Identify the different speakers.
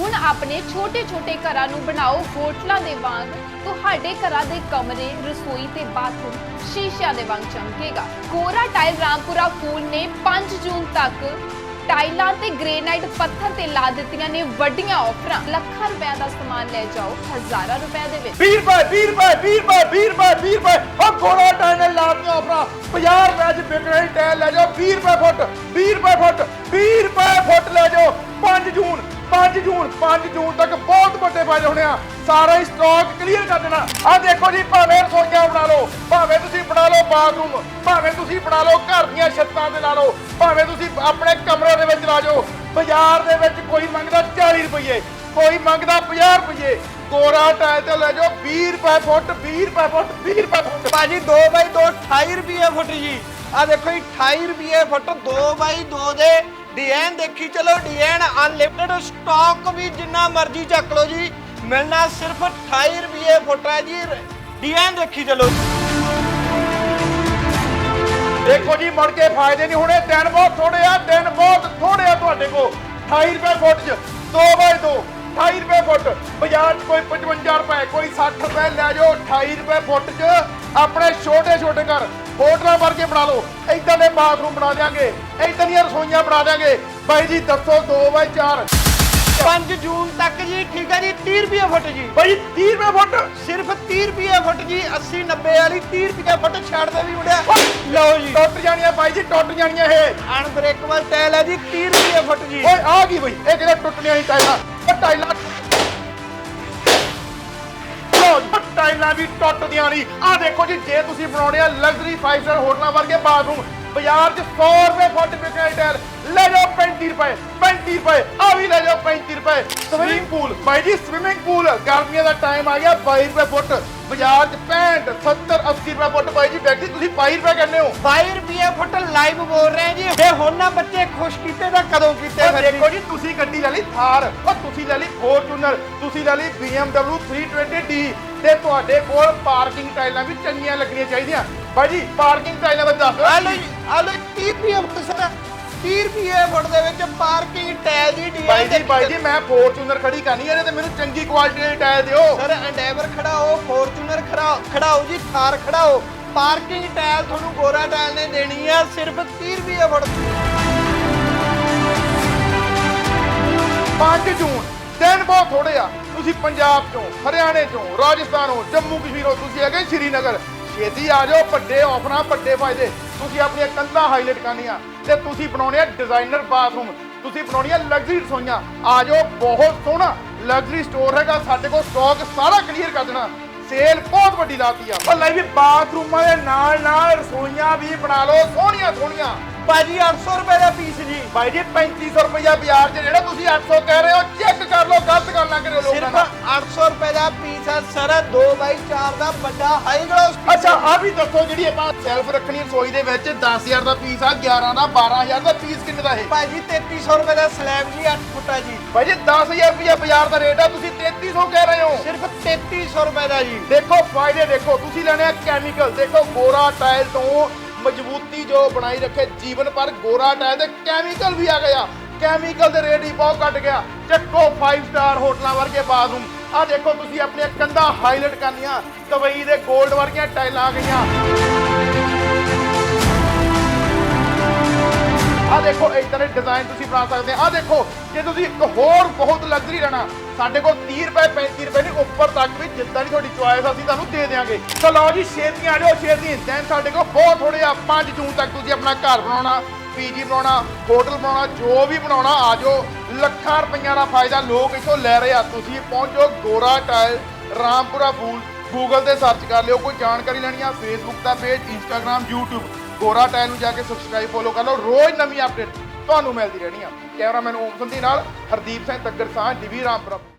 Speaker 1: ਹੁਣ ਆਪਣੇ ਛੋਟੇ-ਛੋਟੇ ਘਰਾਂ ਨੂੰ ਬਣਾਓ ਹੋਟਲਾਂ ਦੇ ਵਾਂਗ। ਤੁਹਾਡੇ ਘਰਾਂ ਦੇ ਕਮਰੇ, ਰਸੋਈ ਤੇ ਬਾਥਰੂਮ ਸ਼ੀਸ਼ਿਆਂ ਦੇ ਵਾਂਗ ਚਮਕੇਗਾ। ਕੋਰਾ ਟਾਇਲ ਰਾਮਪੁਰਾ ਫੂਲ ਨੇ 5 ਜੂਨ ਤੱਕ ਟਾਈਲਾਂ ਤੇ ਗ੍ਰੇਨਾਈਟ ਪੱਥਰ ਤੇ ਲਾ ਦਿੱਤੀਆਂ ਨੇ ਵੱਡੀਆਂ ਆਫਰਾਂ। ਲੱਖਾਂ ਰੁਪਏ ਦਾ ਸਮਾਨ ਲੈ ਜਾਓ ਹਜ਼ਾਰਾਂ ਰੁਪਏ ਦੇ ਵਿੱਚ।
Speaker 2: 20 ਰੁਪਏ 20 ਰੁਪਏ 20 ਰੁਪਏ 20 ਰੁਪਏ 20 ਰੁਪਏ। ਉਹ ਕੋੜਾ ਟਾਈਲ ਲਾਤੀਆਂ ਆਫਰਾਂ। 50 ਰੁਪਏ ਚ ਵਿਕ ਰਹੀ ਟਾਈਲ ਲੈ ਜਾਓ। 20 ਰੁਪਏ ਫੁੱਟ 20 ਰੁਪਏ ਫੁੱਟ 20 ਰੁਪਏ ਫੁੱਟ ਲੈ ਜਾਓ। 5 ਜੂਨ 5 ਜੂਨ 5 ਜੂਨ ਤੱਕ ਬਹੁਤ ਵੱਡੇ ਫਾਇਦੇ ਹੋਣੇ ਆ। ਸਾਰਾ ਹੀ ਸਟਾਕ ਕਲੀਅਰ ਕਰ ਦੇਣਾ। ਆ ਦੇਖੋ ਜੀ, ਭਾਵੇਂ ਰਸੋਈਆਂ ਬਣਾ ਲਓ, ਭਾਵੇਂ ਤੁਸੀਂ ਬਣਾ ਲਓ ਬਾਥਰੂਮ ਭਾਵੇਂ ਤੁਸੀਂ ਬਣਾ ਲਓ ਘਰ ਦੀਆਂ ਛੱਤਾਂ ਤੇ ਲਾ ਲਓ ਭਾਵੇਂ ਤੁਸੀਂ ਆਪਣੇ ਕਮਰੇ ਦੇ ਵਿੱਚ ਲਾ ਜਾਓ, ਬਾਜ਼ਾਰ ਦੇ ਵਿੱਚ ਕੋਈ ਮੰਗਦਾ 40 ਰੁਪਏ ਕੋਈ ਮੰਗਦਾ 50 ਰੁਪਏ ਕੋਰਾ ਟਾਇਲ ਤੇ ਲੈ ਜਾਓ 20 ਰੁਪਏ ਫੁੱਟ 20 ਰੁਪਏ ਫੁੱਟ 20 ਰੁਪਏ ਫੁੱਟ।
Speaker 3: ਭਾਜੀ 2 ਬਾਈ 2 28 ਰੁਪਏ ਫੁੱਟ ਜੀ। ਆ ਦੇਖੋ ਜੀ 28 ਰੁਪਏ ਫੁੱਟ 2 ਬਾਈ 2 ਦੇ ਡਿਜ਼ਾਈਨ ਦੇਖੀ ਚਲੋ ਡਿਜ਼ਾਈਨ ਅਨਲਿਮਟਿਡ ਸਟਾਕ ਵੀ ਜਿੰਨਾ ਮਰਜ਼ੀ ਚੱਕ ਲਓ ਜੀ ਮਿਲਣਾ ਸਿਰਫ 28 ਰੁਪਏ ਫੁੱਟ ਹੈ ਜੀ ਡਿਜ਼ਾਈਨ ਦੇਖੀ ਚਲੋ
Speaker 2: ਦੇਖੋ ਜੀ ਮੁੜ ਕੇ ਫਾਇਦੇ ਨਹੀਂ ਹੋਣੇ ਦਿਨ ਬਹੁਤ ਥੋੜੇ ਆ ਦਿਨ ਬਹੁਤ ਥੋੜੇ ਆ ਤੁਹਾਡੇ ਕੋਲ 28 ਰੁਪਏ ਫੁੱਟ 'ਚ 2 ਬਾਈ 2 28 ਰੁਪਏ ਫੁੱਟ ਬਾਜ਼ਾਰ 'ਚ ਕੋਈ 55 ਰੁਪਏ ਕੋਈ 60 ਰੁਪਏ ਲੈ ਜਾਓ 28 ਰੁਪਏ ਫੁੱਟ 'ਚ ਆਪਣੇ ਛੋਟੇ ਛੋਟੇ ਘਰ। ਹੋਟਲਾਂ ਵਰਗੇ ਬਣਾ ਲਓ। ਇਦਾਂ ਦੇ ਬਾਥਰੂਮ ਬਣਾ ਦਿਆਂਗੇ। ਇਦਾਂ ਦੀਆਂ ਰਸੋਈਆਂ ਬਣਾ ਦਿਆਂਗੇ। ਬਾਈ ਜੀ ਦੱਸੋ 2 ਬਾਈ 4
Speaker 3: 5 ਜੂਨ ਤੱਕ ਜੀ ਠੀਕ ਹੈ ਜੀ 30 ਰੁਪਏ ਫੁੱਟ ਜੀ।
Speaker 2: ਬਾਈ 30 ਰੁਪਏ ਫੁੱਟ?
Speaker 3: ਸਿਰਫ 30 ਰੁਪਏ ਫੁੱਟ ਜੀ 80 90 ਵਾਲੀ 30 ਰੁਪਏ ਫੁੱਟ ਛੱਡ ਦੇ ਵੀ ਮੁੰਡਿਆ। ਲਓ ਜੀ।
Speaker 2: ਟੁੱਟ ਜਾਣੀਆਂ ਬਾਈ ਜੀ ਟੁੱਟ ਜਾਣੀਆਂ ਇਹ।
Speaker 3: ਅਨਬ੍ਰੇਕੇਬਲ ਟਾਇਲ ਹੈ ਜੀ 30 ਰੁਪਏ ਫੁੱਟ ਜੀ।
Speaker 2: ਓਏ ਆ ਗਈ ਬਈ? ਇਹ ਕਿਹੜੇ ਟੁੱਟਣੀਆਂ ਸੀ ਟਾਈਲਾਂ ਉਹ ਟਾਈਲਾਂ ਟਾਈਲਾਂ ਵੀ ਟੁੱਟਦੀਆਂ ਨਹੀਂ। ਆ ਦੇਖੋ ਜੀ, ਜੇ ਤੁਸੀਂ ਬਣਾਉਣੇ ਆ ਲਗਜ਼ਰੀ 5 ਸਟਾਰ ਹੋਟਲਾਂ ਵਰਗੇ ਬਾਥਰੂਮ ਬਾਜ਼ਾਰ 'ਚ 100 ਰੁਪਏ ਫੁੱਟ ਵਿਕਣਾ ਟਾਇਲ ਲੈ ਜਾਓ 35 ਰੁਪਏ 35 ਰੁਪਏ। ਆ ਵੀ ਰੁਪਏ ਸਵਿਮਿੰਗ ਪੂਲ ਬਾਈ ਜੀ ਸਵਿਮਿੰਗ ਪੂਲ ਗਰਮੀਆਂ ਦਾ ਟਾਈਮ ਆ ਗਿਆ 22 ਰੁਪਏ ਫੁੱਟ। ਬਾਜ਼ਾਰ 'ਚ 65 70 80 ਰੁਪਏ ਫੁੱਟ। ਬਾਈ ਜੀ ਬੈਠੀ ਤੁਸੀਂ 22 ਰੁਪਏ ਕਹਿੰਦੇ ਹੋ।
Speaker 3: 22 ਰੁਪਏ ਫੁੱਟ ਲਾਈਵ ਬੋਲ ਰਹੇ ਜੀ। ਜੇ ਹੁਣ ਨਾ ਬੱਚੇ ਖੁਸ਼ ਕੀਤੇ ਤਾਂ ਕਦੋਂ ਕੀਤੇ ਫਿਰ
Speaker 2: ਦੇਖੋ ਜੀ? ਤੁਸੀਂ ਗੱਡੀ ਲੈ ਲਈ ਥਾਰ ਉਹ ਤੁਸੀਂ ਲੈ ਲਈ ਫੋਰਚੂਨਰ ਤੁਸੀਂ ਲੈ ਲਈ BMW 320d ਤੇ ਤੁਹਾਡੇ ਕੋਲ ਪਾਰਕਿੰਗ ਟਾਈਲਾਂ ਵੀ ਚੰਗੀਆਂ ਲੱਗਣੀਆਂ ਚਾਹੀਦੀਆਂ। ਬਾਈ ਜੀ ਪਾਰਕਿੰਗ ਟਾਈਲਾਂ ਦਾ ਦੱਸ
Speaker 3: ਆ ਲਓ ਜੀ ਆ ਲਓ 30 ਰੁਪਏ ਫੁੱਟ ਸਰ। 30 ਰੁਪਏ ਫੁੱਟ ਦੇ ਵਿੱਚ ਪਾਰਕਿੰਗ ਟਾਇਲ ਦੀ ਡੀਲ
Speaker 2: ਬਾਈ ਜੀ ਬਾਈ ਜੀ ਮੈਂ ਫੋਰਚੂਨਰ ਖੜੀ ਕਰਨੀ ਹੈ ਤੇ ਮੈਨੂੰ ਚੰਗੀ ਕੁਆਲਿਟੀ ਦੀ ਟਾਇਲ ਦਿਓ।
Speaker 3: ਸਰ ਐਂਡੇਵਰ ਖੜਾਓ ਫੋਰਚੂਨਰ ਖੜਾ ਖੜਾਓ ਜੀ ਥਾਰ ਖੜਾਓ। ਪਾਰਕਿੰਗ ਟਾਇਲ ਤੁਹਾਨੂੰ ਗੋਰਾ ਟਾਇਲ ਨੇ ਦੇਣੀ ਆ ਸਿਰਫ 30 ਰੁਪਏ ਫੁੱਟ
Speaker 2: 5 ਜੂਨ ਦਿਨ ਬਹੁਤ ਥੋੜੇ ਆ। ਤੁਸੀਂ ਪੰਜਾਬ ਚੋਂ ਹਰਿਆਣੇ ਚੋਂ ਰਾਜਸਥਾਨੋਂ ਜੰਮੂ ਕਸ਼ਮੀਰੋਂ ਤੁਸੀਂ ਹੈਗੇ ਸ਼੍ਰੀਨਗਰ। ਛੇਤੀ ਆ ਜਾਓ ਵੱਡੇ ਆਫਰਾਂ ਵੱਡੇ ਫਾਇਦੇ। ਤੁਸੀਂ ਆਪਣੀਆਂ ਕੰਧਾਂ ਹਾਈਲਾਈਟ ਕਰਨੀਆਂ ਤੇ ਤੁਸੀਂ ਬਣਾਉਣੇ ਆ ਡਿਜ਼ਾਈਨਰ ਬਾਥਰੂਮ ਤੁਸੀਂ ਬਣਾਉਣੀ ਆ ਲਗਜ਼ਰੀ ਰਸੋਈਆਂ। ਆ ਜਾਓ ਬਹੁਤ ਸੋਹਣਾ ਲਗਜ਼ਰੀ ਸਟੋਰ ਹੈਗਾ ਸਾਡੇ ਕੋਲ ਸਟਾਕ ਸਾਰਾ ਕਲੀਅਰ ਕਰ ਦੇਣਾ। ਸੇਲ ਬਹੁਤ ਵੱਡੀ ਲਾਤੀ ਆ। ਉਹ ਲੈ ਵੀ ਬਾਥਰੂਮਾਂ ਦੇ ਨਾਲ ਨਾਲ ਰਸੋਈਆਂ ਵੀ ਬਣਾ ਲਓ ਸੋਹਣੀਆਂ ਸੋਹਣੀਆਂ।
Speaker 3: ਭਾਜੀ 800 ਰੁਪਏ ਦਾ ਪੀਸ ਜੀ।
Speaker 2: ਭਾਈ ਜੀ 3500 ਰੁਪਇਆ ਬਾਜ਼ਾਰ 'ਚ ਜਿਹੜਾ ਤੁਸੀਂ 800 ਕਹਿ ਰਹੇ ਹੋ ਚੈੱਕ ਕਰ ਲਓ
Speaker 3: ਹੈ ਸਰ 2 ਬਾਈ 4 ਦਾ ਵੱਡਾ ਹਾਈ ਗਲੋਸ
Speaker 2: ਅੱਛਾ ਆ ਵੀ ਦੱਸੋ ਜਿਹੜੀ ਆਪਾਂ ਸੈਲਫ ਰੱਖਣੀ ਰਸੋਈ ਦੇ ਵਿੱਚ 10000 ਦਾ ਪੀਸ ਆ 11 ਦਾ 12000 ਦਾ ਪੀਸ ਕਿੰਨੇ ਦਾ ਇਹ?
Speaker 3: ਭਾਜੀ 3300 ਰੁਪਏ ਦਾ ਸਲੈਬ ਜੀ 8 ਫੁੱਟਾ ਜੀ।
Speaker 2: ਭਾਈ ਜੀ 10000 ਰੁਪਇਆ ਬਾਜ਼ਾਰ ਦਾ ਰੇਟ ਆ ਤੁਸੀਂ 3300 ਕਹਿ ਰਹੇ ਹੋ।
Speaker 3: ਸਿਰਫ 3300 ਰੁਪਏ ਦਾ ਜੀ।
Speaker 2: ਦੇਖੋ ਫਾਇਦੇ ਦੇਖੋ ਤੁਸੀਂ ਲੈਣੇ ਆ ਕੈਮੀਕਲ ਦੇਖੋ ਗੋਰਾ ਟਾਇਲ ਤੋਂ ਮਜ਼ਬੂਤੀ ਜੋ ਬਣਾਈ ਰੱਖੇ ਜੀਵਨ ਪਰ ਗੋਰਾ ਟਾਇਲ ਦੇ ਕੈਮੀਕਲ ਵੀ ਆ ਗਿਆ। ਕੈਮੀਕਲ ਦੇ ਰੇਟ ਹੀ ਬਹੁਤ ਘਟ ਗਿਆ। ਚੱਕੋ 5 ਸਟਾਰ ਹੋਟਲਾਂ ਵਰਗੇ ਬਾਥਰੂਮ ਆ ਦੇਖੋ ਤੁਸੀਂ ਆਪਣੀਆਂ ਕੰਧਾਂ ਹਾਈਲਾਈਟ ਕਰਨੀਆਂ ਦੁਬਈ ਦੇ 골ਡ ਵਰਗੀਆਂ ਟਾਈਲਾਂ ਆ ਗਈਆਂ। ਆ ਦੇਖੋ ਇਦਾਂ ਦੇ ਡਿਜ਼ਾਈਨ ਤੁਸੀਂ ਬਣਾ ਸਕਦੇ ਆ। ਆ ਦੇਖੋ, ਜੇ ਤੁਸੀਂ ਇੱਕ ਹੋਰ ਬਹੁਤ ਲਗਜ਼ਰੀ ਰਹਿਣਾ ਸਾਡੇ ਕੋਲ 30 ਰੁਪਏ 35 ਰੁਪਏ ਦੇ ਉੱਪਰ ਤੱਕ ਵੀ ਜਿੱਦਾਂ ਦੀ ਤੁਹਾਡੀ ਚੁਆਇਸ ਅਸੀਂ ਤੁਹਾਨੂੰ ਦੇ ਦੇਵਾਂਗੇ ਚਲੋ ਜੀ ਛੇਤੀ ਆ ਜਾਓ ਛੇਤੀ। ਦੈਨ ਸਾਡੇ ਕੋਲ ਬਹੁਤ ਥੋੜੇ ਆ 5 ਜੂਨ ਤੱਕ ਤੁਸੀਂ ਆਪਣਾ ਘਰ ਬਣਾਉਣਾ। ਪੀਜੀ ਬਣਾਉਣਾ, ਹੋਟਲ ਬਣਾਉਣਾ, ਜੋ ਵੀ ਬਣਾਉਣਾ, ਆ ਲੱਖਾਂ ਰੁਪਈਆਂ ਦਾ ਫਾਇਦਾ ਲੋਕ ਇੱਥੋਂ ਲੈ ਰਹੇ ਆ। ਤੁਸੀਂ ਪਹੁੰਚੋ ਗੋਰਾ ਟਾਇਲ, ਰਾਮਪੁਰਾ ਫੂਲ। ਗੂਗਲ ਤੇ ਸਰਚ ਕਰ ਲਿਓ, ਕੋਈ ਜਾਣਕਾਰੀ ਲੈਣੀ ਆ। ਫੇਸਬੁੱਕ ਦਾ page Instagram YouTube Gora tile ਨੂੰ ਜਾ ਕੇ ਸਬਸਕ੍ਰਾਈਬ ਫੋਲੋ ਕਰ ਲਓ। ਰੋਜ਼ ਨਵੀਂ ਅਪਡੇਟ ਤੁਹਾਨੂੰ ਮਿਲਦੀ ਰਹਿਣੀ ਆ। ਕੈਮਰਾਮੈਨ ਓਮ ਸੰਧੀ ਨਾਲ ਹਰਦੀਪ ਸਿੰਘ ਤੱਗਰ ਸਾਹ ਡਿਵੀ ਰਾਮਪੁਰਾ।